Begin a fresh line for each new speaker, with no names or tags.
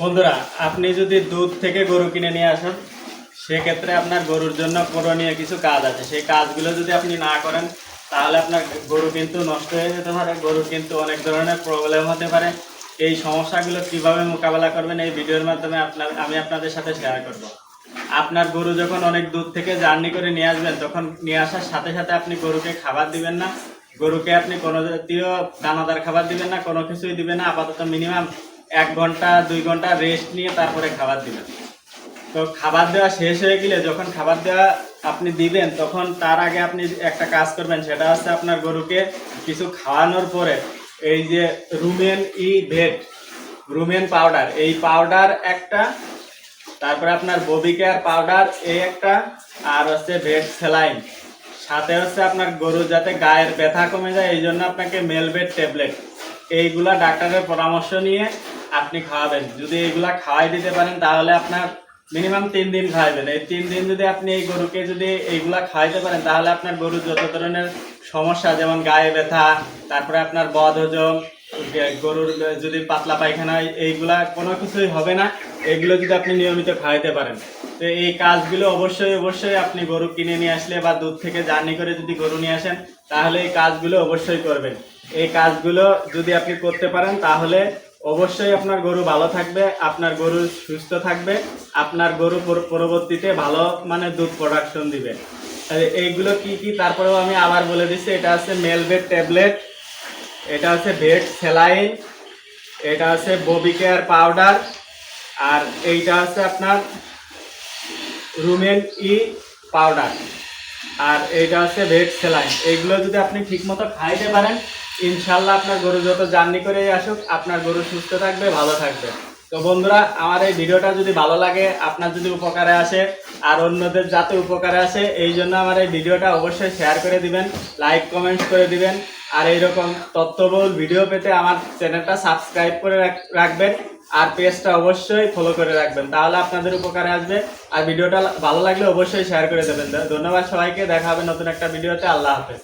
বন্ধুরা, আপনি যদি দুধ থেকে গরু কিনে নিয়ে আসেন, সেক্ষেত্রে আপনার গরুর জন্য করণীয় কিছু কাজ আছে। সেই কাজগুলো যদি আপনি না করেন, তাহলে আপনার গরু কিন্তু নষ্ট হয়ে যেতে পারে, গরুর কিন্তু অনেক ধরনের প্রবলেম হতে পারে। এই সমস্যাগুলো কীভাবে মোকাবেলা করবেন, এই ভিডিওর মাধ্যমে আপনার, আমি আপনাদের সাথে শেয়ার করব। আপনার গরু যখন অনেক দূর থেকে জার্নি করে নিয়ে আসবেন, তখন নিয়ে আসার সাথে সাথে আপনি গরুকে খাবার দিবেন না। গরুকে আপনি কোনো জাতীয় দানাদার খাবার দিবেন না, কোনো কিছুই দিবেন না, আপাতত মিনিমাম এক ঘণ্টা, দুই ঘণ্টা রেস্ট নিয়ে তারপরে খাবার দিবেন। তো খাবার দেওয়া শেষ হয়ে গেলে যখন খাবার দেওয়া আপনি দিবেন, তখন তার আগে আপনি একটা কাজ করবেন, সেটা হচ্ছে আপনার গরুকে কিছু খাওয়ানোর পরে এই যে rumen E vet rumen powder, এই পাউডার একটা, তারপরে আপনার ববি কেয়ার পাউডার এই একটা, আর হচ্ছে ভেট স্যালাইন। সাথে হচ্ছে আপনার গরু যাতে গায়ের ব্যথা কমে যায়, এই জন্য আপনাকে মেলবেট ট্যাবলেট। এইগুলা ডাক্তারের পরামর্শ নিয়ে আপনি খাওয়াবেন। যদি এইগুলা খাওয়াই দিতে পারেন, তাহলে আপনার মিনিমাম তিন দিন খাওয়াবেন এই তিন দিন যদি আপনি এই গরুকে যদি এইগুলা খাওয়াইতে পারেন, তাহলে আপনার গরুর যত ধরনের সমস্যা, যেমন গায়ে ব্যথা, তারপরে আপনার বদ হজম গরুর যদি পাতলা পায়খানা, এইগুলা কোনো কিছুই হবে না। এগুলো যদি আপনি নিয়মিত খাওয়াইতে পারেন। তো এই কাজগুলো অবশ্যই অবশ্যই আপনি গরু কিনে নিয়ে আসলে বা দুধ থেকে জার্নি করে যদি গরু নিয়ে আসেন, তাহলে এই কাজগুলো অবশ্যই করবেন। এই কাজগুলো যদি আপনি করতে পারেন, তাহলে অবশ্যই আপনার গরু ভালো থাকবে, আপনার গরু সুস্থ থাকবে, আপনার গরু পরবর্তীতে ভালো মানে দুধ প্রোডাকশন দিবে। এইগুলো কি কি? তারপরেও আমি আবার বলে দিচ্ছি, এটা হচ্ছে মেলবেট ট্যাবলেট এটা হচ্ছে ভেট স্যালাইন এটা হচ্ছে ববি কেয়ার পাউডার আর এইটা হচ্ছে আপনার রুমেন ই পাউডার আর এইটা হচ্ছে ভেট সেলাইন এইগুলো যদি আপনি ঠিকমতো খাইতে পারেন, ইনশাল্লাহ আপনার গরু যত জার্নি করে আসুক, আপনার গরু সুস্থ থাকবে, ভালো থাকবে। তো বন্ধুরা, আমার এই ভিডিওটা যদি ভালো লাগে, আপনার যদি উপকারে আসে, আর অন্যদের যাতে উপকারে আসে, এই জন্য আমার এই ভিডিওটা অবশ্যই শেয়ার করে দিবেন লাইক কমেন্টস করে দিবেন। আর এইরকম তথ্যবহুল ভিডিও পেতে আমার চ্যানেলটা সাবস্ক্রাইব করে রাখ- রাখবেন। আর পেজটা অবশ্যই ফলো করে রাখবেন। তাহলে আপনাদের উপকারে আসবে। আর ভিডিওটা ভালো লাগলে অবশ্যই শেয়ার করে দেবেন। ধন্যবাদ সবাইকে। দেখা হবে নতুন একটা ভিডিওতে। আল্লাহ হাফেজ।